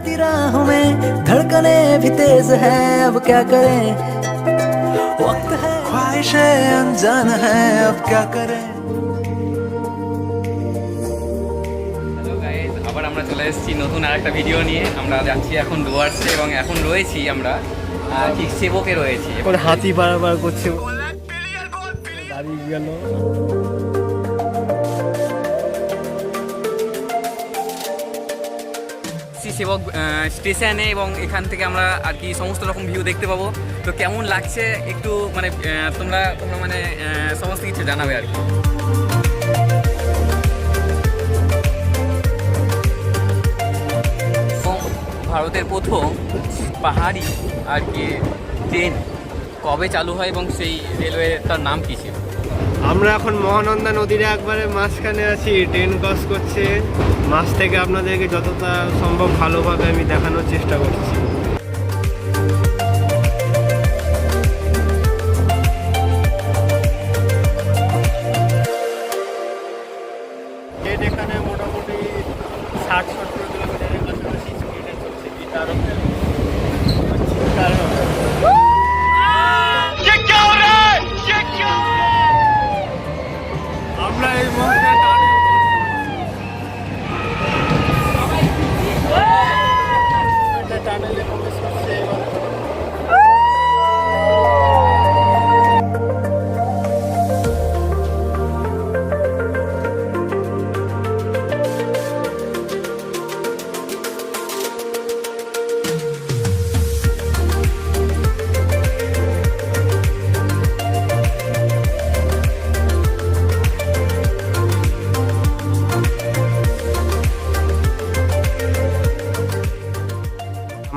चलती राहों में धड़कने भी तेज है अब क्या करें वक्त है ख्वाहिशें अनजान है अब क्या करें হ্যালো গাইজ আবার আমরা চলে এসেছি নতুন আর একটা ভিডিও নিয়ে আমরা যাচ্ছি এখন ডুয়ার্সে এবং এখন রয়েছি আমরা আহ, ঠিক সেবকে রয়েছি এখন হাতি বারবার করছে দাঁড়িয়ে গেল সেবক স্টেশনে এবং এখান থেকে আমরা আর কি সমস্ত রকম ভিউ দেখতে পাবো। তো কেমন লাগছে একটু মানে তোমরা তোমরা মানে সমস্ত কিছু জানাবে আর কি। এবং ভারতের প্রথম পাহাড়ি আর কি ট্রেন কবে চালু হয় এবং সেই রেলওয়ে তার নাম কী ছিল? আমরা এখন মহানন্দা নদীর একবারে মাঝখানে আছি ট্রেন ক্রস করছে। মাছ থেকে আপনাদেরকে যতটা সম্ভব ভালোভাবে আমি দেখানোর চেষ্টা করছি। এখানে মোটামুটি ষাট সত্তর কিলোমিটারের কাছাকাছি চলছে। কি কারণ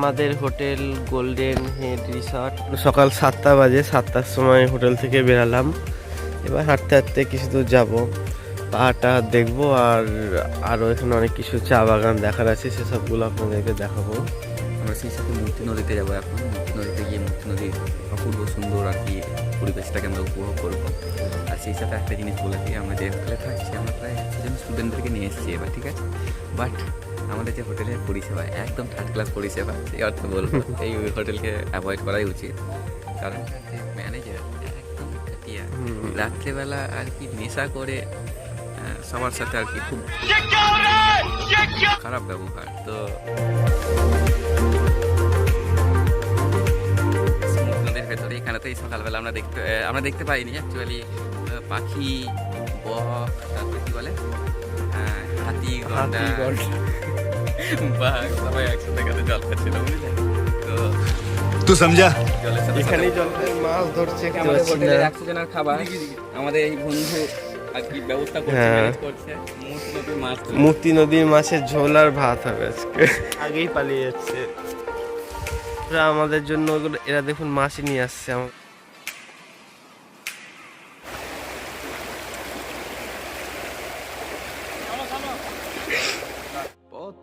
আমাদের হোটেল গোল্ডেন হেড রিসর্ট। সকাল সাতটা বাজে সাতটার সময় হোটেল থেকে বেরালাম। এবার হাঁটতে হাঁটতে কিছু দূর যাব। পাহাড়টা দেখব আর আরও এখানে অনেক কিছু চা বাগান দেখার আছে সেসবগুলো আপনাদেরকে দেখাবো। আমরা সেই সাথে মূর্তি নদীতে যাব এখন। মূর্তি নদীতে গিয়ে মূর্তি নদীর অপূর্ব সুন্দর আর কি পরিবেশটাকে আমরা উপভোগ করব। আর সেই সাথে একটা জিনিস বলে দিই আমরা যে হোটেলে থাকছি আমরা প্রায় স্টুডেন্টদেরকে নিয়ে এসেছি এবার ঠিক আছে? বাট আমাদের যে হোটেলের পরিষেবা একদম থার্ড ক্লাস পরিষেবা সেই অর্থে বলব এই হোটেলকে অ্যাভয়েড করাই উচিত। কারণ ম্যানেজার একদম খাটিয়া রাত্রেবেলা আর কি নেশা করে সবার সাথে আর কি খুব খারাপ ব্যবহার তো সমুদ্রের ভেতরে এখানেতেই সকালবেলা আমরা দেখতে আমরা দেখতে পাইনি অ্যাকচুয়ালি পাখি বক তারপরে কি বলে? হাতি, গন্ডা। মাছ ধরছে খাবার। আমাদের এই হ্যাঁ। মূর্তি নদীর মাছের ঝোল আর ভাত হবে আজকে। আগেই পালিয়ে যাচ্ছে। আমাদের জন্য এরা দেখুন মাছ নিয়ে আসছে আমার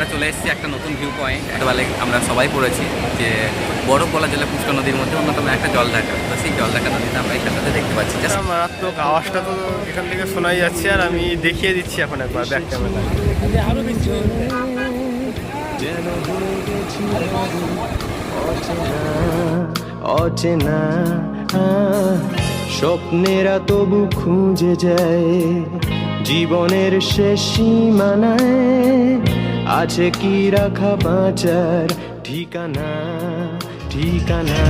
আমরা চলে এসেছি একটা নতুন ভিউ পয়েন্ট ছোটবেলায় আমরা সবাই পড়েছি যে বরফ গলা জেলা পুষ্ক নদীর মধ্যে অন্যতম একটা জল ঢাকা তো সেই জল ঢাকা নদীতে আমরা এখানটাতে দেখতে পাচ্ছি। মারাত্মক আওয়াজটা তো এখান থেকে শোনাই যাচ্ছে আর আমি দেখিয়ে দিচ্ছি এখন একবার ব্যাক ক্যামেরা অচেনা স্বপ্নেরা তবু খুঁজে যায় জীবনের শেষ সীমানায়। আছে কি রাখা বাঁচার ঠিকানা ঠিকানা?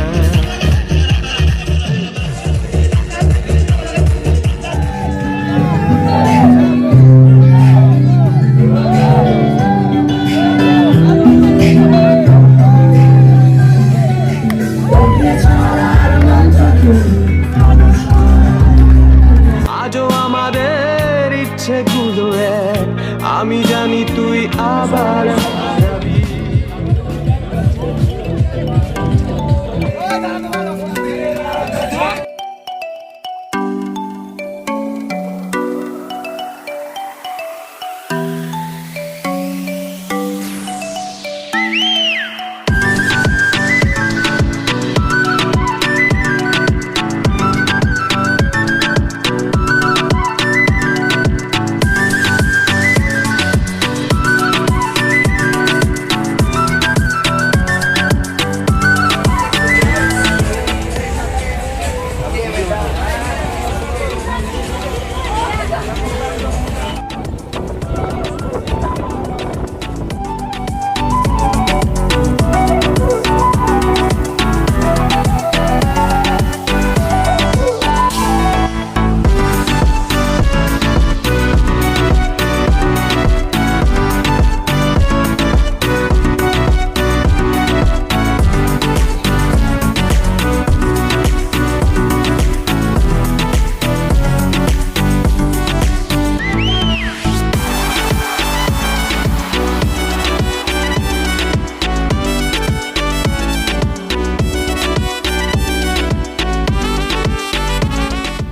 এক আমি জানি তুই আবার